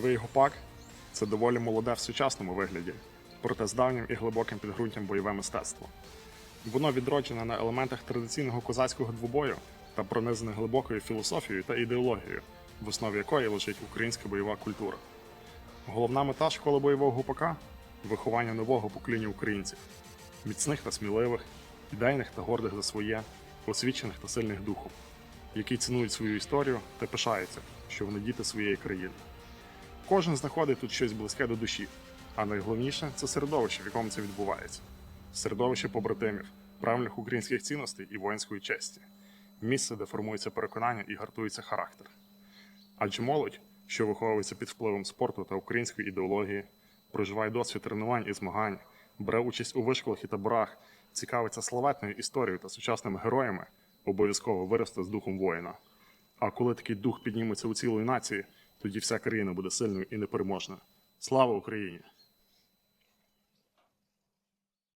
Бойовий гопак це доволі молоде в сучасному вигляді, проте з давнім і глибоким підґрунтям бойове мистецтво. Воно відроджене на елементах традиційного козацького двобою та пронизане глибокою філософією та ідеологією, в основі якої лежить українська бойова культура. Головна мета школи бойового гупака виховання нового покоління українців, міцних та сміливих, ідейних та гордих за своє, освічених та сильних духом, які цінують свою історію та пишаються, що вони діти своєї країни. Кожен знаходить тут щось близьке до душі, а найголовніше це середовище, в якому це відбувається. Середовище побратимів, правильних українських цінностей і воїнської честі, місце, де формується переконання і гартується характер. Адже молодь, що виховується під впливом спорту та української ідеології, проживає досвід тренувань і змагань, бере участь у вишколах і таборах, цікавиться славетною історією та сучасними героями, обов'язково виросте з духом воїна. А коли такий дух підніметься у цілої нації, тоді вся країна буде сильною і непереможною. Слава Україні!